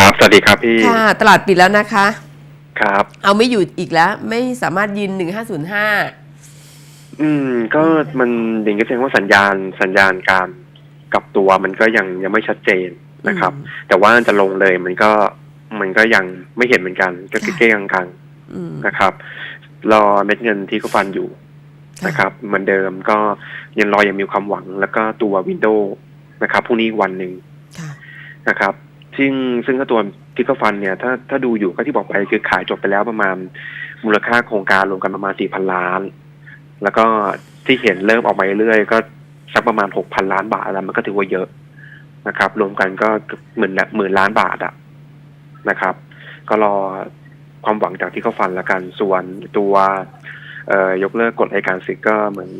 ครับสวัสดีครับพี่ค่ะ ตลาดปิดแล้วนะคะ ครับ เอาไม่อยู่อีกแล้ว ไม่สามารถยืน1505อืม ก็มันอย่างนี้แสดงว่าสัญญาณสัญญาณการกลับตัวมันก็ยังยังไม่ชัดเจนนะครับอืมแต่ว่าจะลงเลยมันก็มันก็ยังไม่เห็นเหมือนกัน ก็คือค่ะเก้กลางอืมๆนะครับ รอเม็ดเงินที่เขาฟันอยู่นะครับเหมือนเดิมก็ยังรอยังมีความหวัง แล้วก็ตัววินโดว์นะครับพรุ่งนี้อีกวันหนึ่งค่ะนะครับ ซึ่งซึ่งตัวพิกฟันเนี่ยถ้าถ้าดูอยู่ก็ที่บอกไปคือขายจบไปแล้วประมาณมูลค่าโครงการรวมกันประมาณสี่พันล้าน แล้วก็ที่เห็นเริ่มออกมาเรื่อยก็สักประมาณหกพันล้านบาทแล้วมันก็ถือว่าเยอะนะครับ รวมกันก็หมื่นละหมื่นล้านบาทอะนะครับ ก็รอความหวังจากที่เขาฟันละกันส่วนตัวเอ่อยกเลิกกฎไอการศึกก็เหมือน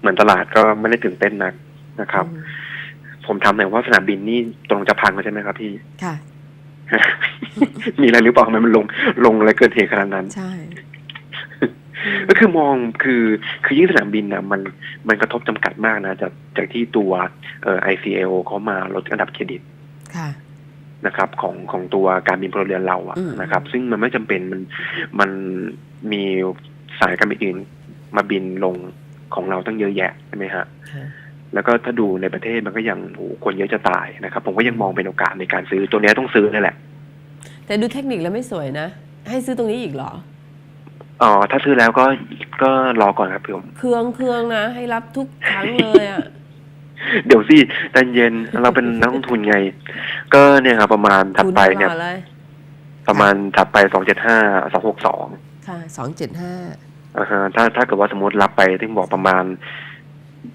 เหมือนตลาดก็ไม่ได้ตื่นเต้นนักนะครับ ผมทำหน่อยว่าสนามบินนี่ตรงจะพังแล้วใช่ไหมครับพี่ ค่ะ มีอะไรหรือเปล่าทำไมมันลงลงอะไรเกินเหตุขนาดนั้น ใช่ก็คือมองคือคือยิ่งสนามบินนะมันมันกระทบจำกัดมากนะ จากจากที่ตัวเอ่อ ICAO เขามาลดอันดับเครดิต ค่ะ นะครับของของตัวการบินพลเรือนเราอะอืม นะครับ ซึ่งมันไม่จำเป็นมันมันมีสายการบินอื่นมาบินลงของเราตั้งเยอะแยะใช่ไหมฮะ ค่ะ แล้วก็ถ้าดูในประเทศมันก็ยังโอ้โหคนเยอะจะตายนะครับ ผมก็ยังมองเป็นโอกาสในการซื้อตัวเนี้ยต้องซื้อนั่นแหละ แต่ดูเทคนิคแล้วไม่สวยนะ ให้ซื้อตรงนี้อีกเหรออ๋อถ้าซื้อแล้วก็ก็รอก่อนครับพี่ผมเครื่องเครื่องนะ ให้รับทุกครั้งเลยอะเดี๋ยวสิใจเย็นเราเป็นนักลงทุนไง ก็เนี่ยครับประมาณถัดไปเนี่ยคุณก่อเลยประมาณถัดไปสองเจ็ดห้าสองหกสองค่ะสองเจ็ดห้าอ่าฮะถ้าถ้าเกิดว่าสมมติรับไปที่บอกประมาณ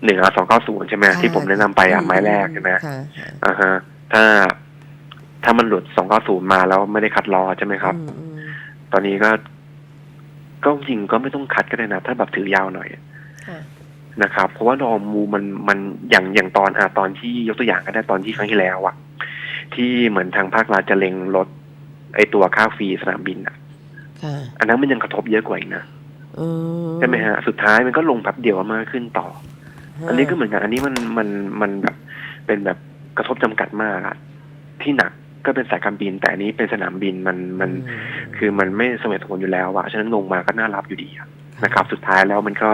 หนึ่งสองเก้าศูนย์ใช่ไหมที่ผมแนะนำไปอะไม้แรกใช่ไหมค่ะค่ะอ่าฮะ ถ้าถ้ามันหลุดสองเก้าศูนย์มาแล้วไม่ได้คัดล้อใช่ไหมครับอืมอืมตอนนี้ก็ ก็จริงก็ไม่ต้องคัดก็ได้นะ ถ้าแบบถือยาวหน่อยค่ะนะครับ เพราะว่าดอมูมันมันอย่างอย่างตอนอะตอนที่ยกตัวอย่างก็ได้ตอนที่ครั้งที่แล้วอะที่เหมือนทางภาครัฐจะเล็งลดไอตัวค่าฟรีสนามบินอะค่ะอันนั้นมันยังกระทบเยอะกว่าอีกนะอืมใช่ไหมฮะ สุดท้ายมันก็ลงแป๊บเดียวมากขึ้นต่อ อันนี้ก็เหมือนกัน อันนี้มันมันมันแบบเป็นแบบกระทบจำกัดมากอะที่หนักก็เป็นสายการบิน แต่อันนี้เป็นสนามบินมันมันอืคือมันไม่สมเหตุสมผลอยู่แล้วอะฉะนั้นลงมาก็น่ารับอยู่ดีอะนะครับ สุดท้ายแล้วมันก็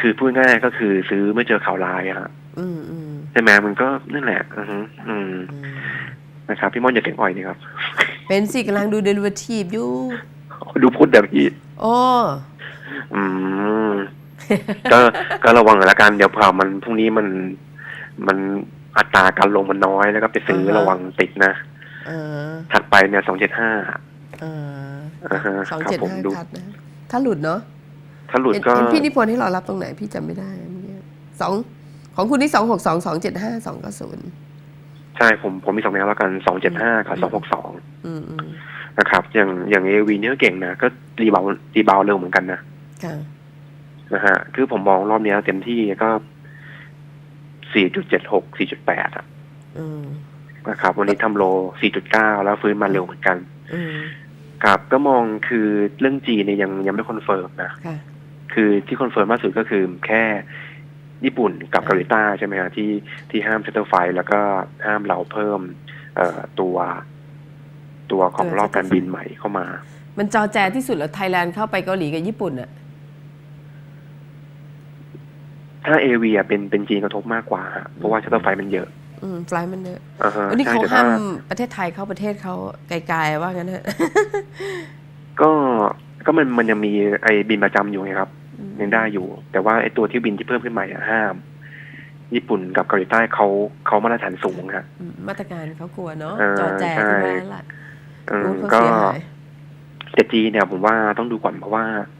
คือพูดง่ายๆก็คือซื้อไม่เจอข่าวร้ายอะฮะอืมอืมใช่ไหมมันก็นั่นแหละอือฮึอืมอืมนะครับ พี่ม่อนอย่าเก่งอ่อยนี่ครับ เป็นสิกำลังดูเดลิเวอทีฟอยู่ ดูพูดแบบนี้โอ้อืม ก็ก็ระวังหน่อยละกันเดี๋ยวเผื่อมันพรุ่งนี้มันมันอัตราการลงมันน้อยแล้วก็ไปซื้อระวังติดนะเออถัดไปเนี่ยสองเจ็ดห้าเอออ่าฮะสองครับเจ็ดผมห้าดูคัดนะถ้าหลุดเนาะถ้าหลุดเห็นก็เห็นพี่นิพนธ์ให้เรารับตรงไหนพี่จำไม่ได้เมื่อกี้สองของคุณนี่สองหกสองสองเจ็ดห้าสองก็ศูนย์ใช่ผมผมมีสองแนวแล้วกันสองเจ็ดห้ากับสองหกสองอืมอืมนะครับ อย่างอย่างเอวีเนี่ยก็เก่งนะ ก็รีบาวรีบาวเร็วเหมือนกันนะค่ะ นะฮะ คือผมมองรอบเนี้ยเต็มที่ก็สี่จุดเจ็ดหกสี่จุดแปดอืมนะครับ วันนี้ทำโลสี่จุดเก้าแล้วฟื้นมาเร็วเหมือนกันอืมครับก็มองคือเรื่องจีนเนี่ยยังยังไม่คอนเฟิร์มนะค่ะคือที่คอนเฟิร์มมากสุดก็คือแค่ญี่ปุ่นกับเกาหลีใต้ใช่ไหมฮะที่ที่ห้ามเซ็นเตอร์ไฟแล้วก็ห้ามเราเพิ่ม เอ่อตัว ตัวของรอบการบินใหม่เข้ามา มันจอแจที่สุดแล้วไทยแลนด์เข้าไปเกาหลีกับญี่ปุ่นอะ ถ้าเอเวียเป็นเป็นจีนกระทบมากกว่าฮะเพราะว่าเซ็นเตอร์ไฟมันเยอะ อืมไฟล์มันเยอะอ่าฮะวันนี้ใช่เขาแต่ห้าถ้ามประเทศไทยเข้าประเทศเขาไกลๆว่างั้นเถอะก็ก็มันมันยังมีไอ้บินประจำอยู่ไงครับยังได้อยู่ แต่ว่าไอ้ตัวที่บินที่เพิ่มขึ้นใหม่อะห้าม ญี่ปุ่นกับเกาหลีใต้เขาเขามาตรฐานสูงฮะอืมมาตรการเขากลัวเนาะเออจอแจใช่ที่บ้านละเออรู้เขาก็เสียหายแต่จีนเนี่ยผมว่าต้องดูก่อนเพราะว่าส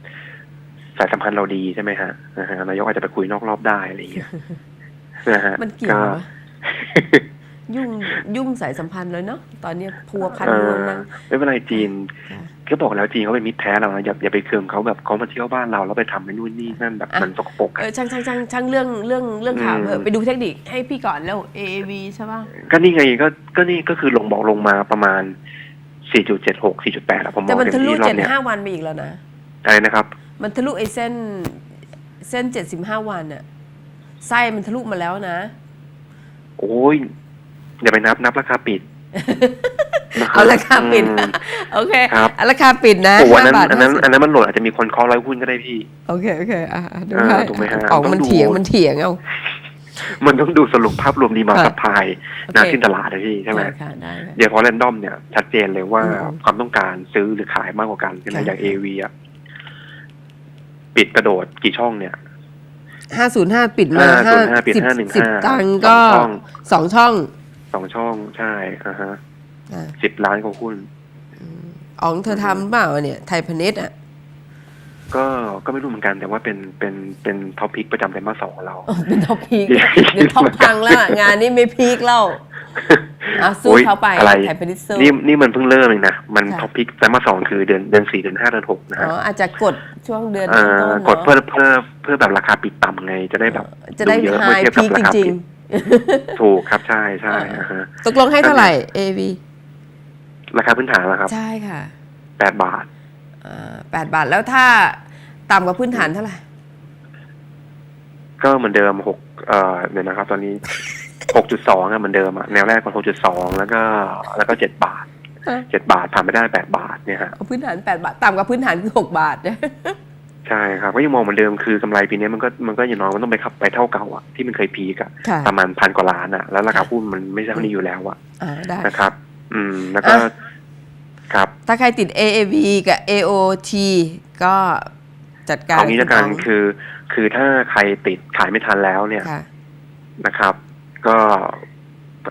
ายสัมพันธ์เราดีใช่ไหมฮะนะฮะนายกอาจจะไปคุยนอกรอบได้อะไรอย่างเงี้ยนะฮะมันเกี่ยววะยุ่งยุ่งสายสัมพันธ์เลยเนาะตอนเนี้ยพัวพันเอรอวมนังไม่เป็นไรจีนค่ะก็บอกแล้วจีนเขาเป็นมิตรแท้เรานะอย่าอย่าไปเคืองเขาแบบเขามาเที่ยวบ้านเราแล้วไปทำไอ้นู่นนี่นั่นแบบอะมันสกปรกเออะอช่างช่างช่างช่างเรื่องเรื่องเรื่องข่าวอืมเถอะไปดูเทคนิคให้พี่ก่อนแล้ว AAV ใช่ป่ะก็นี่ไงก็ก็นี่ก็คือลงบอกลงมาประมาณ 4.76 4.8อะผมมแต่องมันเต็ทะมลุที่รอเจ็บดเนี้ยห้าวันไปอีกแล้วนะอะไรนะครับ มันทะลุไอ้เส้นเส้นเจ็ดสิบห้าวันอะไส้มันทะลุมาแล้วนะ โอ้ยอย่าไปนับนับราคาปิด เอาราคาปิดอืมโอเคครับเอาราคาปิดนะโอ้อันนั้นห้าบาทอันนั้นห้าสิบอันนั้นมันโหลดอาจจะมีคนเคอร้อยหุ้นก็ได้พี่ โอเคโอเคอะอะดูอ่าให้ถูกไหมฮะออกต้องมันดูเถียงมันเถียงเอา มันต้องดูสรุปภาพรวมดีมาค่ะสัพพายโอเคหนาขึ้นตลาดนะพี่ใช่ไหมด้ค่ะได้ค่ะเดี๋ยวพอแรนดอมเนี่ยชัดเจนเลยว่าอืมความต้องการซื้อหรือขายมากกว่ากันใช่ไหมค่ะอย่างเอวีอะ ปิดกระโดดกี่ช่องเนี่ยห้าศูนย์ห้าปิดมา505ปิดสิบ515สิบตังค์ก็สองช่องสองช่องสองช่องใช่อ่าฮะอะสิบล้านกว่าหุ้นอ๋องเธอทำเปล่าเนี่ย ไทยพาณิชย์อะก็ก็ไม่รู้เหมือนกันแต่ว่าเป็นเป็นเป็นท็อปพิกประจำไตรมาสสองของเราเป็นท็อปพีคเดี๋ยวเดี๋ยวท็อปพังแล้วอะงานนี้ไม่พีคแล้ว อะสู้โอ้ยเขาไปอะไรไทยพาณิชย์สู้นี่นี่มันเพิ่งเริ่มเองนะ มันค่ะท็อปพิกไตรมาสสองคือเดือนเดือนสี่เดือนห้าเดือนหกนะอ๋ฮะออาจจะกดช่วงเดือนเอ่ต้นอๆกดเพื่อเนาะเพื่อเพื่อแบบราคาปิดต่ำไง จะได้แบบจะได้เยอะไฮเมื่อเทียบกัพีบคราคาจริงปิดถูกครับใช่ใช่อ่าฮะๆตกลงให้เท่าไหร่ AV ราคาพื้นฐานแล้วครับ ใช่ค่ะแปดบาทอ่าแปดบาทแล้วถ้าต่ำกว่าพื้นฐานเท่าไหร่ก็เหมือนเดิมหกเอ่อเดี๋ยวนะครับ ตอนนี้ หกจุดสองอะเหมือนเดิมอะแนวแรกก็หกจุดสองแล้วก็แล้วก็เจ็ดบาทอะเจ็ดบาทผ่านไม่ได้แปดบาทเนี่ยฮะเอาพื้นฐานแปดบาท ต่ำกว่าพื้นฐานคือหกบาทใช่ครับก็ยังมองเหมือนเดิมคือกำไรปีนี้มันก็มันก็อย่างน้อยมันต้องไปขับไปเท่าเก่าอะที่มันเคยพีกอะค่ะประมาณพันกว่าล้านอะแล้วราคาหุ้นมันไม่ใช่เท่านี้อยู่แล้วอะอ่าได้นะครับ อืมแล้วก็อะครับถ้าใครติด AAV กับ AOT ก็จัดการเอางี้ละกันคุณคือ คือถ้าใครติดขายไม่ทันแล้วเนี่ยค่ะนะครับ ก็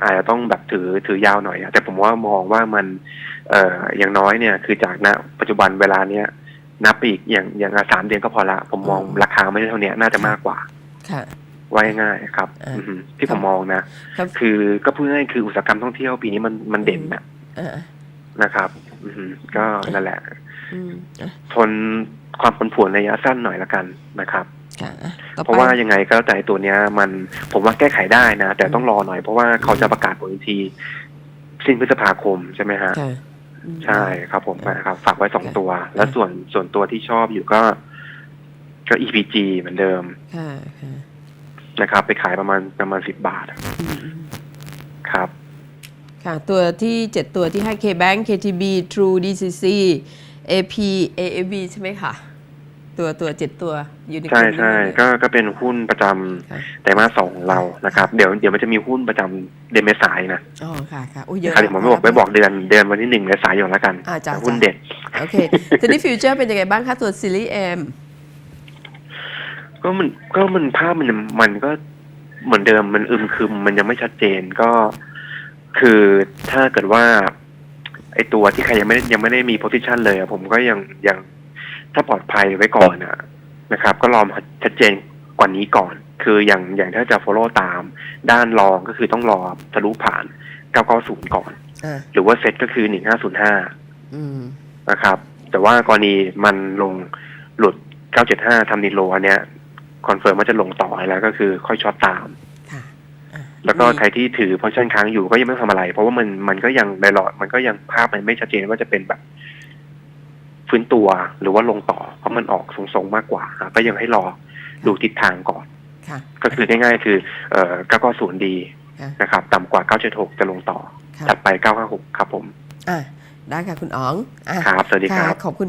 อาจจะต้องแบบถือถือยาวหน่อยอะแต่ผมว่ามองว่ามัน เอ่ออย่างน้อยเนี่ย คือจากณปัจจุบันเวลาเนี้ยนับไปอีกอย่างอย่างสามเดือนก็พอละ ผมมองอืมราคาไม่ได้เท่าเนี้ยน่าจะมากกว่า ค่ะไว้ง่ายๆครับอ่าอือฮึที่ครัผบมมองนะครับคือก็พูดง่ายๆคืออุตสาหกรรมท่องเที่ยวปีนี้มันมันเด่นนะอ่านะครับอือฮึก็นั่นแหละอืมอะทนความผันผวนในระยะสั้นหน่อยละกันนะครับค่ะอะต่อ เพไปราะว่ายังไงก็แล้วแต่ตัวเนี้ย มันผมว่าแก้ไขได้นะ แต่ต้องรอหน่อยเพราะว่าเขาจะประกาศผลอีกทีสิ้นพฤษภาคมใช่ไหมฮะค่ะอืมใช่ครับผมนะครับ ฝากไว้สองค่ะตัว แล้วส่วนส่วนตัวที่ชอบอยู่ก็ ก็ EPG เหมือนเดิมค่ะค่ะนะครับ ไปขายประมาณประมาณสิบบาทอืมอืมครับ ค่ะ ตัวที่เจ็ดตัวที่ให้ KBank KTB True DCC AP AAB ใช่ไหมคะ ตัวตัวเจ็ดตัวอยู่ในใช่กลุ่มนี้ใช่หมดเลยก็ก็เป็นหุ้นประจำค่ะไตรมาสสองของเรานะครับ เดี๋ยวเดี๋ยวมันจะมีหุ้นประจำเดือนเมษายนนะอ๋อค่ะค่ะอุ้ยเยอะครับเดี๋ยวผมไม่บอกไม่บอกเดือนเดือนวันที่หนึ่งเมษายนแล้วกันอ่าจ้ะหุ้นจ้ะเด็ด โอเคทีนี้ฟิวเจอร์เป็นยังไงบ้างคะตัวซีรีส์ M ก็มันก็มันภาพมันมันก็เหมือนเดิมมันอึมครึมมันยังไม่ชัดเจนก็คือถ้าเกิดว่า ไอตัวที่ใครยังไม่ได้ยังไม่ได้มีโพซิชันเลยอะผมก็ยังยัง ถ้าปลอดภัยไว้ก่อนอะนะครับ ก็รอมาชัดเจนกว่านี้ก่อน คืออย่างอย่างถ้าจะ follow ตาม ด้านรองก็คือต้องรอทะลุผ่าน 990 ก่อนอ่าหรือว่าเซ็ตก็คือ 1505อืมนะครับ แต่ว่ากรณีมันลงหลุด 975ทำนิโลอันเนี้ยคอนเฟิร์มว่าจะลงต่อแล้วก็คือค่อยช็อตตามค่ะอะแล้วก็มีใครที่ถือพอชั่นค้างอยู่ก็ยังไม่ต้องทำอะไร เพราะว่ามันมันก็ยังไดรอดมันก็ยังภาพมันไม่ชัดเจนว่าจะเป็นแบบ ฟื้นตัวหรือว่าลงต่อ เพราะมันออกทรงๆมากกว่าอะก็ยังให้รอดูทิศทางก่อนค่ะก็คือง่ายๆคือเอ่อ990ดีค่ะนะครับ ต่ำกว่า976จะลงต่อค่ะถัดไป956ครับผม อะได้ค่ะคุณอ๋องอะครับ สวัสดีครับะขอบคุณค่ะ